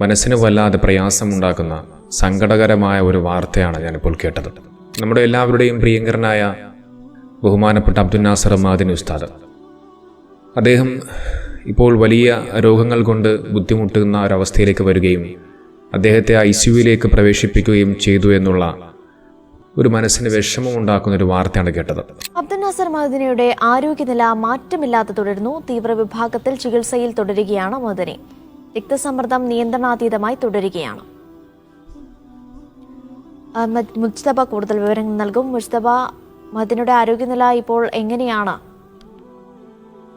മനസ്സിന് വല്ലാതെ പ്രയാസമുണ്ടാക്കുന്ന സങ്കടകരമായ ഒരു വാർത്തയാണ് ഞാനിപ്പോൾ കേട്ടത്. നമ്മുടെ എല്ലാവരുടെയും പ്രിയങ്കരനായ ബഹുമാനപ്പെട്ട അബ്ദുൽ നാസർ മാദിൻ ഉസ്താദ്. അദ്ദേഹം ഇപ്പോൾ വലിയ രോഗങ്ങൾ കൊണ്ട് ബുദ്ധിമുട്ടുന്ന ഒരവസ്ഥയിലേക്ക് വരികയും അദ്ദേഹത്തെ ഐ സിയുയിലേക്ക് പ്രവേശിപ്പിക്കുകയും ചെയ്തു എന്നുള്ള ഒരു മനസ്സിന് വിഷമമുണ്ടാക്കുന്ന ഒരു വാർത്തയാണ് കേട്ടത്. അബ്ദുൽ നാസർ മദനിയുടെ ആരോഗ്യനില മാറ്റമില്ലാതെ തുടരുന്നു. തീവ്രവിഭാഗത്തിൽ ചികിത്സയിൽ തുടരുകയാണ് മദനി രക്തസമ്മർദ്ദം നിയന്ത്രണാതീതമായി തുടരുകയാണ്. അഹമ്മദ് മുജ്തബ കൂടുതൽ വിവരങ്ങൾ നൽകും. മുജ്തബ മദിനയുടെ ആരോഗ്യനില ഇപ്പോൾ എങ്ങനെയാണ്?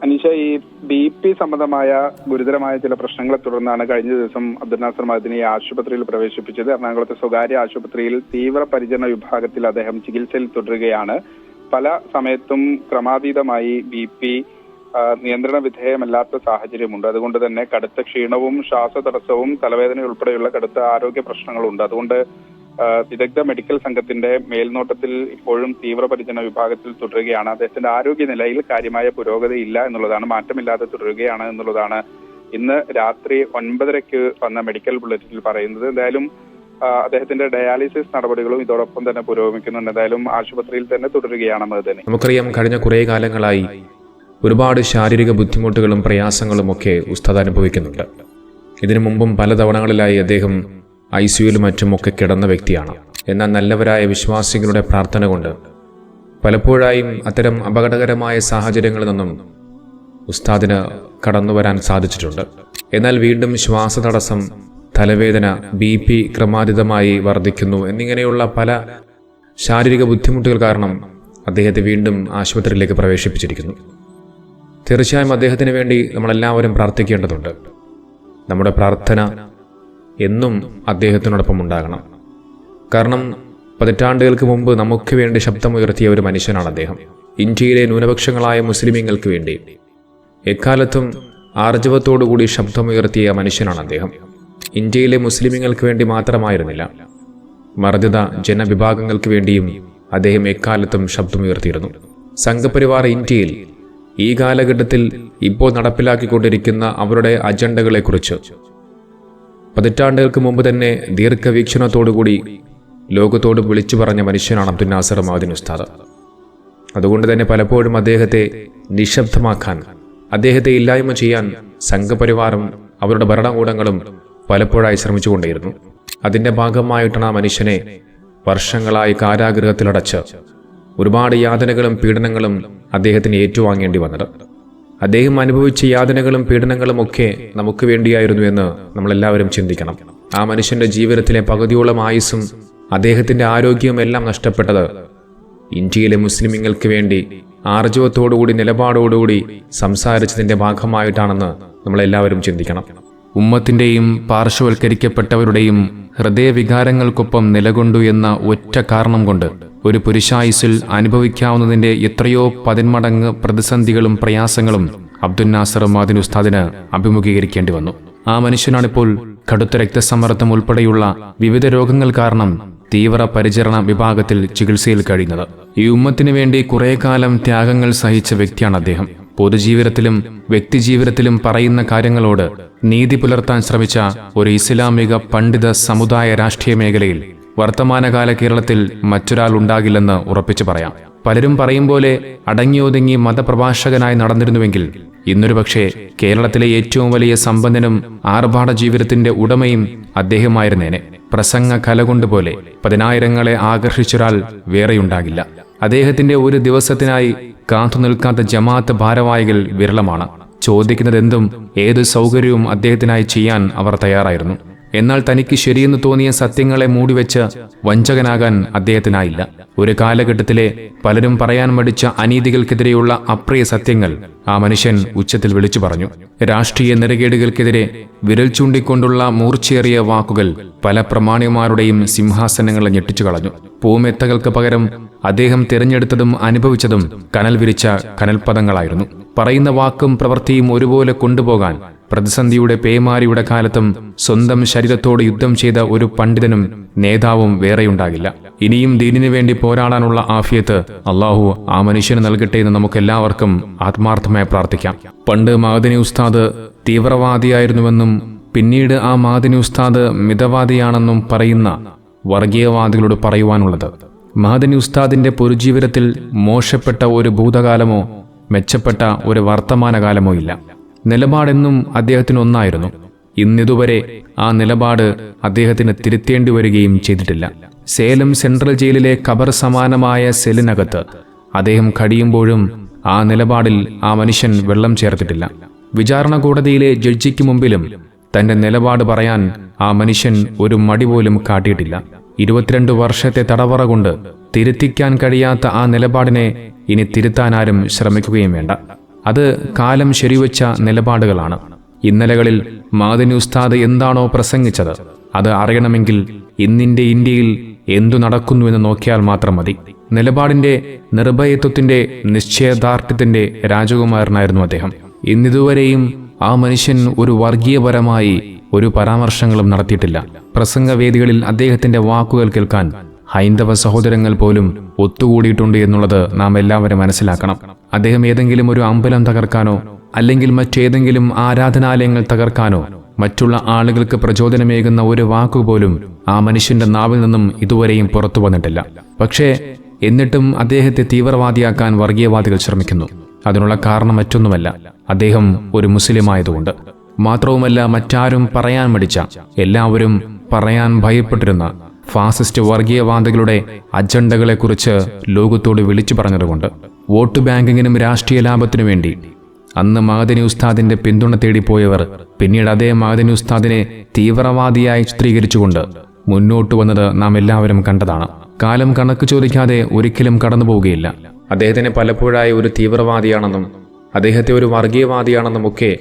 അനീഷ ഈ ബി പി സംബന്ധമായ ഗുരുതരമായ ചില പ്രശ്നങ്ങളെ തുടർന്നാണ് കഴിഞ്ഞ ദിവസം അബ്ദുൽ നാസർ മദിനെ ആശുപത്രിയിൽ പ്രവേശിപ്പിച്ചത്. എറണാകുളത്തെ സ്വകാര്യ ആശുപത്രിയിൽ തീവ്രപരിചരണ വിഭാഗത്തിൽ അദ്ദേഹം ചികിത്സയിൽ തുടരുകയാണ്. പല സമയത്തും ക്രമാതീതമായി ബി പി നിയന്ത്രണ വിധേയമല്ലാത്ത സാഹചര്യമുണ്ട്. അതുകൊണ്ട് തന്നെ കടുത്ത ക്ഷീണവും ശ്വാസതടസ്സവും തലവേദന ഉൾപ്പെടെയുള്ള കടുത്ത ആരോഗ്യ പ്രശ്നങ്ങളുണ്ട്. അതുകൊണ്ട് വിദഗ്ധ മെഡിക്കൽ സംഘത്തിന്റെ മേൽനോട്ടത്തിൽ ഇപ്പോഴും തീവ്രപരിചരണ വിഭാഗത്തിൽ തുടരുകയാണ്. അദ്ദേഹത്തിന്റെ ആരോഗ്യനിലയിൽ കാര്യമായ പുരോഗതി ഇല്ല എന്നുള്ളതാണ് മാറ്റമില്ലാതെ തുടരുകയാണ് എന്നുള്ളതാണ് ഇന്ന് രാത്രി ഒൻപതരയ്ക്ക് വന്ന മെഡിക്കൽ ബുള്ളറ്റിനിൽ പറയുന്നത്. എന്തായാലും അദ്ദേഹത്തിന്റെ ഡയാലിസിസ് നടപടികളും ഇതോടൊപ്പം തന്നെ പുരോഗമിക്കുന്നുണ്ട്. എന്തായാലും ആശുപത്രിയിൽ തന്നെ തുടരുകയാണ് മൃതനെ നമുക്കറിയാം കഴിഞ്ഞ കുറെ കാലങ്ങളായി ഒരുപാട് ശാരീരിക ബുദ്ധിമുട്ടുകളും പ്രയാസങ്ങളും ഒക്കെ ഉസ്താദ് അനുഭവിക്കുന്നുണ്ട്. ഇതിനു മുമ്പും പല തവണകളിലായി അദ്ദേഹം ഐ സിയുയിലും മറ്റുമൊക്കെ കിടന്ന വ്യക്തിയാണ്. എന്നാൽ നല്ലവരായ വിശ്വാസികളുടെ പ്രാർത്ഥന കൊണ്ട് പലപ്പോഴായും അത്തരം അപകടകരമായ സാഹചര്യങ്ങളിൽ നിന്നും ഉസ്താദിന് കടന്നു വരാൻ സാധിച്ചിട്ടുണ്ട്. എന്നാൽ വീണ്ടും ശ്വാസതടസ്സം തലവേദന ബി പി ക്രമാതീതമായി വർദ്ധിക്കുന്നു എന്നിങ്ങനെയുള്ള പല ശാരീരിക ബുദ്ധിമുട്ടുകൾ കാരണം അദ്ദേഹത്തെ വീണ്ടും ആശുപത്രിയിലേക്ക് പ്രവേശിപ്പിച്ചിരിക്കുന്നു. തീർച്ചയായും അദ്ദേഹത്തിന് വേണ്ടി നമ്മളെല്ലാവരും പ്രാർത്ഥിക്കേണ്ടതുണ്ട്. നമ്മുടെ പ്രാർത്ഥന എന്നും അദ്ദേഹത്തിനോടൊപ്പം ഉണ്ടാകണം. കാരണം പതിറ്റാണ്ടുകൾക്ക് മുമ്പ് നമുക്ക് വേണ്ടി ശബ്ദമുയർത്തിയ ഒരു മനുഷ്യനാണ് അദ്ദേഹം. ഇന്ത്യയിലെ ന്യൂനപക്ഷങ്ങളായ മുസ്ലിമീങ്ങൾക്ക് വേണ്ടി. എക്കാലത്തും ആർജവത്തോടുകൂടി ശബ്ദമുയർത്തിയ മനുഷ്യനാണ് അദ്ദേഹം. ഇന്ത്യയിലെ മുസ്ലിമീങ്ങൾക്ക് വേണ്ടി മാത്രമായിരുന്നില്ല. മർദ്ദിത ജനവിഭാഗങ്ങൾക്ക് വേണ്ടിയും അദ്ദേഹം എക്കാലത്തും ശബ്ദമുയർത്തിയിരുന്നു. സംഘപരിവാർ ഇന്ത്യയിൽ ഈ കാലഘട്ടത്തിൽ ഇപ്പോൾ നടപ്പിലാക്കിക്കൊണ്ടിരിക്കുന്ന അവരുടെ അജണ്ടകളെക്കുറിച്ച്. പതിറ്റാണ്ടുകൾക്ക് മുമ്പ് തന്നെ ദീർഘവീക്ഷണത്തോടുകൂടി ലോകത്തോട് വിളിച്ചു പറഞ്ഞ മനുഷ്യനാണ് അബ്ദുൽ നാസർ മാദിൻ ഉസ്താദ്. അതുകൊണ്ട് തന്നെ പലപ്പോഴും അദ്ദേഹത്തെ നിശബ്ദമാക്കാൻ അദ്ദേഹത്തെ ഇല്ലായ്മ ചെയ്യാൻ സംഘപരിവാറും അവരുടെ ഭരണകൂടങ്ങളും പലപ്പോഴായി ശ്രമിച്ചുകൊണ്ടിരുന്നു അതിന്റെ ഭാഗമായിട്ടാണ് ആ മനുഷ്യനെ വർഷങ്ങളായി കാരാഗൃഹത്തിലടച്ച് ഒരുപാട് യാതനകളും പീഡനങ്ങളും അദ്ദേഹത്തിന് ഏറ്റുവാങ്ങേണ്ടി വന്നത്. അദ്ദേഹം അനുഭവിച്ച യാതനകളും പീഡനങ്ങളും ഒക്കെ നമുക്ക് വേണ്ടിയായിരുന്നു എന്ന് നമ്മളെല്ലാവരും ചിന്തിക്കണം. ആ മനുഷ്യന്റെ ജീവിതത്തിലെ പകുതിയോളം ആയുസ്സും അദ്ദേഹത്തിന്റെ ആരോഗ്യവും എല്ലാം നഷ്ടപ്പെട്ടത് ഇന്ത്യയിലെ മുസ്ലിമിങ്ങൾക്ക് വേണ്ടി ആർജവത്തോടുകൂടി നിലപാടോടുകൂടി സംസാരിച്ചതിന്റെ ഭാഗമായിട്ടാണെന്ന് നമ്മളെല്ലാവരും ചിന്തിക്കണം. ഉമ്മത്തിന്റെയും പാർശ്വവൽക്കരിക്കപ്പെട്ടവരുടെയും ഹൃദയവികാരങ്ങൾക്കൊപ്പം നിലകൊണ്ടു എന്ന ഒറ്റ കാരണം കൊണ്ട് ഒരു പുരുഷായുസിൽ അനുഭവിക്കാവുന്നതിന്റെ എത്രയോ പതിന്മടങ്ങ് പ്രതിസന്ധികളും പ്രയാസങ്ങളും അബ്ദുൽ നാസർ മാദിൻ ഉസ്താദിന് അഭിമുഖീകരിക്കേണ്ടി വന്നു. ആ മനുഷ്യനാണിപ്പോൾ കടുത്ത രക്തസമ്മർദ്ദം ഉൾപ്പെടെയുള്ള വിവിധ രോഗങ്ങൾ കാരണം തീവ്ര പരിചരണ വിഭാഗത്തിൽ ചികിത്സയിൽ കഴിയുന്നത്. ഈ ഉമ്മത്തിനു വേണ്ടി കുറെ കാലം ത്യാഗങ്ങൾ സഹിച്ച വ്യക്തിയാണ് അദ്ദേഹം. പൊതുജീവിതത്തിലും വ്യക്തിജീവിതത്തിലും പറയുന്ന കാര്യങ്ങളോട് നീതി പുലർത്താൻ ശ്രമിച്ച ഒരു ഇസ്ലാമിക പണ്ഡിത സമുദായ രാഷ്ട്രീയ മേഖലയിൽ വർത്തമാനകാല കേരളത്തിൽ മറ്റൊരാൾ ഉണ്ടാകില്ലെന്ന് ഉറപ്പിച്ചു പറയാം. പലരും പറയും പോലെ അടങ്ങിയൊതുങ്ങി മതപ്രഭാഷകനായി നടന്നിരുന്നുവെങ്കിൽ ഇന്നൊരു പക്ഷേ കേരളത്തിലെ ഏറ്റവും വലിയ സമ്പന്നനും ആർഭാട ജീവിതത്തിന്റെ ഉടമയും അദ്ദേഹമായിരുന്നേനെ. പ്രസംഗ കല കൊണ്ടുപോലെ പതിനായിരങ്ങളെ ആകർഷിച്ചൊരാൾ വേറെയുണ്ടാകില്ല. അദ്ദേഹത്തിന്റെ ഒരു ദിവസത്തിനായി കാത്തു നിൽക്കാത്ത ജമാഅത്ത് ഭാരവാഹികൾ വിരളമാണ്. ചോദിക്കുന്നതെന്തും ഏത് സൗകര്യവും അദ്ദേഹത്തിനായി ചെയ്യാൻ അവർ തയ്യാറായിരുന്നു. എന്നാൽ തനിക്ക് ശരിയെന്ന് തോന്നിയ സത്യങ്ങളെ മൂടിവെച്ച് വഞ്ചകനാകാൻ അദ്ദേഹത്തിനായില്ല. ഒരു കാലഘട്ടത്തിലെ പലരും പറയാൻ മടിച്ച അനീതികൾക്കെതിരെയുള്ള അപ്രിയ സത്യങ്ങൾ ആ മനുഷ്യൻ ഉച്ചത്തിൽ വിളിച്ചു പറഞ്ഞു. രാഷ്ട്രീയ നെറുകേടുകൾക്കെതിരെ വിരൽ ചൂണ്ടിക്കൊണ്ടുള്ള മൂർച്ചയേറിയ വാക്കുകൾ പല പ്രമാണിമാരുടെയും സിംഹാസനങ്ങളെ ഞെട്ടിച്ചു കളഞ്ഞു. പൂമെത്തകൾക്ക് പകരം അദ്ദേഹം തിരഞ്ഞെടുത്തതും അനുഭവിച്ചതും കനൽ വിരിച്ച കനൽപദങ്ങളായിരുന്നു. പറയുന്ന വാക്കും പ്രവൃത്തിയും ഒരുപോലെ കൊണ്ടുപോകാൻ പ്രതിസന്ധിയുടെ പേമാരിയുടെ കാലത്തും സ്വന്തം ശരീരത്തോട് യുദ്ധം ചെയ്ത ഒരു പണ്ഡിതനും നേതാവും വേറെയുണ്ടാകില്ല. ഇനിയും ദീനിനു വേണ്ടി പോരാടാനുള്ള ആഫിയത്ത് അള്ളാഹു ആ മനുഷ്യന് നൽകട്ടെ എന്ന് നമുക്കെല്ലാവർക്കും ആത്മാർത്ഥമായി പ്രാർത്ഥിക്കാം. പണ്ട് മഹദനി ഉസ്താദ് തീവ്രവാദിയായിരുന്നുവെന്നും പിന്നീട് ആ മാദിനി ഉസ്താദ് മിതവാദിയാണെന്നും പറയുന്ന വർഗീയവാദികളോട് പറയുവാനുള്ളത്. മഹദനി ഉസ്താദിന്റെ പൊരുജീവിതത്തിൽ മോശപ്പെട്ട ഒരു ഭൂതകാലമോ മെച്ചപ്പെട്ട ഒരു വർത്തമാനകാലമോ ഇല്ല. നിലപാടെന്നും അദ്ദേഹത്തിന് ഒന്നായിരുന്നു. ഇന്നിതുവരെ ആ നിലപാട് അദ്ദേഹത്തിന് തിരുത്തേണ്ടി വരികയും ചെയ്തിട്ടില്ല. സേലം സെൻട്രൽ ജയിലിലെ കബർ സമാനമായ സെല്ലിനകത്ത് അദ്ദേഹം കഴിയുമ്പോഴും ആ നിലപാടിൽ ആ മനുഷ്യൻ വെള്ളം ചേർത്തിട്ടില്ല. വിചാരണ കോടതിയിലെ ജഡ്ജിക്ക് മുമ്പിലും തന്റെ നിലപാട് പറയാൻ ആ മനുഷ്യൻ ഒരു മടി പോലും കാട്ടിയിട്ടില്ല. ഇരുപത്തിരണ്ട് വർഷത്തെ തടവറ കൊണ്ട് തിരുത്തിക്കാൻ കഴിയാത്ത ആ നിലപാടിനെ ഇനി തിരുത്താനാരും ശ്രമിക്കുകയും വേണ്ട. അത് കാലം ശരിവെച്ച നിലപാടുകളാണ്. ഇന്നലകളിൽ മാദിനി ഉസ്താദ് എന്താണോ പ്രസംഗിച്ചത് അത് അറിയണമെങ്കിൽ ഇന്നിന്റെ ഇന്ത്യയിൽ എന്തു നടക്കുന്നുവെന്ന് നോക്കിയാൽ മാത്രം മതി. നിലപാടിന്റെ നിർഭയത്വത്തിന്റെ നിശ്ചയദാർഢ്യത്തിന്റെ രാജകുമാരനായിരുന്നു അദ്ദേഹം. ഇന്നിതുവരെയും ആ മനുഷ്യൻ ഒരു വർഗീയപരമായി ഒരു പരാമർശങ്ങളും നടത്തിയിട്ടില്ല. പ്രസംഗവേദികളിൽ അദ്ദേഹത്തിന്റെ വാക്കുകൾ കേൾക്കാൻ ഹൈന്ദവ സഹോദരങ്ങൾ പോലും ഒത്തുകൂടിയിട്ടുണ്ട് എന്നുള്ളത് നാം എല്ലാവരും മനസ്സിലാക്കണം. അദ്ദേഹം ഏതെങ്കിലും ഒരു അമ്പലം തകർക്കാനോ അല്ലെങ്കിൽ മറ്റേതെങ്കിലും ആരാധനാലയങ്ങൾ തകർക്കാനോ മറ്റുള്ള ആളുകൾക്ക് പ്രചോദനമേകുന്ന ഒരു വാക്കുപോലും ആ മനുഷ്യന്റെ നാവിൽ നിന്നും ഇതുവരെയും പുറത്തു വന്നിട്ടില്ല. പക്ഷേ എന്നിട്ടും അദ്ദേഹത്തെ തീവ്രവാദിയാക്കാൻ വർഗീയവാദികൾ ശ്രമിക്കുന്നു. അതിനുള്ള കാരണം മറ്റൊന്നുമല്ല അദ്ദേഹം ഒരു മുസ്ലിമായതുകൊണ്ട്. മാത്രവുമല്ല മറ്റാരും പറയാൻ മടിച്ച എല്ലാവരും പറയാൻ ഭയപ്പെട്ടിരുന്ന ഫാസിസ്റ്റ് വർഗീയവാദികളുടെ അജണ്ടകളെക്കുറിച്ച് ലോകത്തോട് വിളിച്ചു പറഞ്ഞതുകൊണ്ട് വോട്ട് ബാങ്കിങ്ങിനും രാഷ്ട്രീയ ലാഭത്തിനു വേണ്ടി അന്ന് മഹദനി ഉസ്താദിന്റെ പിന്തുണ തേടിപ്പോയവർ പിന്നീട് അതേ മഹദനി ഉസ്താദിനെ തീവ്രവാദിയായി ചിത്രീകരിച്ചുകൊണ്ട് മുന്നോട്ട് വന്നത് നാം എല്ലാവരും കണ്ടതാണ്. കാലം കണക്ക് ചോദിക്കാതെ ഒരിക്കലും കടന്നു പോവുകയില്ല. അദ്ദേഹത്തിന് പലപ്പോഴായി ഒരു തീവ്രവാദിയാണെന്നും അദ്ദേഹത്തെ ഒരു വർഗീയവാദിയാണെന്നും ഒക്കെ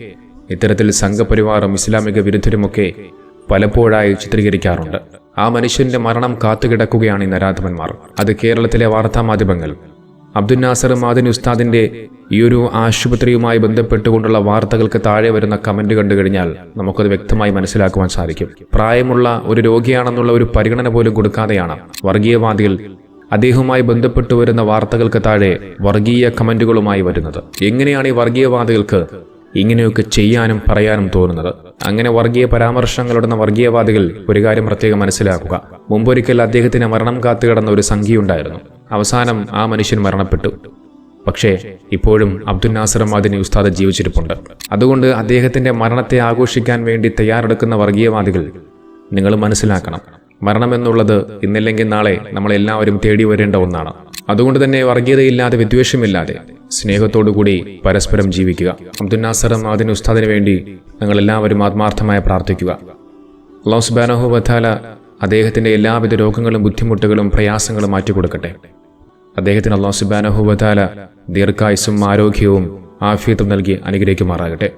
ഇത്തരത്തിൽ സംഘപരിവാറും ഇസ്ലാമിക വിരുദ്ധരുമൊക്കെ പലപ്പോഴായി ചിത്രീകരിക്കാറുണ്ട്. ആ മനുഷ്യന്റെ മരണം കാത്തുകിടക്കുകയാണ് ഈ നരാധവന്മാർ അത് കേരളത്തിലെ വാർത്താമാധ്യമങ്ങൾ അബ്ദുൽ നാസർ മാദിൻ ഉസ്താദിന്റെ ഈ ഒരു ആശുപത്രിയുമായി ബന്ധപ്പെട്ടുകൊണ്ടുള്ള വാർത്തകൾക്ക് താഴെ വരുന്ന കമന്റ് കണ്ടു കഴിഞ്ഞാൽ നമുക്കത് വ്യക്തമായി മനസ്സിലാക്കുവാൻ സാധിക്കും. പ്രായമുള്ള ഒരു രോഗിയാണെന്നുള്ള ഒരു പരിഗണന പോലും കൊടുക്കാതെയാണ് വർഗീയവാദികൾ അദ്ദേഹവുമായി ബന്ധപ്പെട്ടു വരുന്ന വാർത്തകൾക്ക് താഴെ വർഗീയ കമന്റുകളുമായി വരുന്നത്. എങ്ങനെയാണ് ഈ വർഗീയവാദികൾക്ക് ഇങ്ങനെയൊക്കെ ചെയ്യാനും പറയാനും തോന്നുന്നത്. അങ്ങനെ വർഗീയ പരാമർശങ്ങളിടുന്ന വർഗീയവാദികൾ ഒരു കാര്യം പ്രത്യേകം മനസ്സിലാക്കുക. മുമ്പൊരിക്കൽ അദ്ദേഹത്തിന് മരണം കാത്തുകിടന്ന ഒരു സംഖ്യയുണ്ടായിരുന്നു അവസാനം ആ മനുഷ്യൻ മരണപ്പെട്ടു. പക്ഷേ ഇപ്പോഴും അബ്ദുൽ നാസർ മാദിനി ഉസ്താദ് ജീവിച്ചിരിപ്പുണ്ട്. അതുകൊണ്ട് അദ്ദേഹത്തിന്റെ മരണത്തെ ആഘോഷിക്കാൻ വേണ്ടി തയ്യാറെടുക്കുന്ന വർഗീയവാദികൾ നിങ്ങൾ മനസ്സിലാക്കണം. മരണമെന്നുള്ളത് ഇന്നില്ലെങ്കിൽ നാളെ നമ്മളെല്ലാവരും തേടി വരേണ്ട ഒന്നാണ്. അതുകൊണ്ട് തന്നെ വർഗീയതയില്ലാതെ വിദ്വേഷമില്ലാതെ സ്നേഹത്തോടുകൂടി പരസ്പരം ജീവിക്കുക. അബ്ദുനാസറും നാസർ മാദിൻ ഉസ്താദിന് വേണ്ടി നിങ്ങൾ എല്ലാവരും ആത്മാർത്ഥമായി പ്രാർത്ഥിക്കുക. ലോസ് ബാനഹു വധാല അദ്ദേഹത്തിന്റെ എല്ലാവിധ രോഗങ്ങളും ബുദ്ധിമുട്ടുകളും പ്രയാസങ്ങളും മാറ്റിക്കൊടുക്കട്ടെ. അദ്ദേഹത്തിന് അള്ളാഹു സുബാനഹു വധാല ദീർഘായുസും ആരോഗ്യവും ആഫിയത്തും നൽകി അനുഗ്രഹിക്കുമാറാകട്ടെ.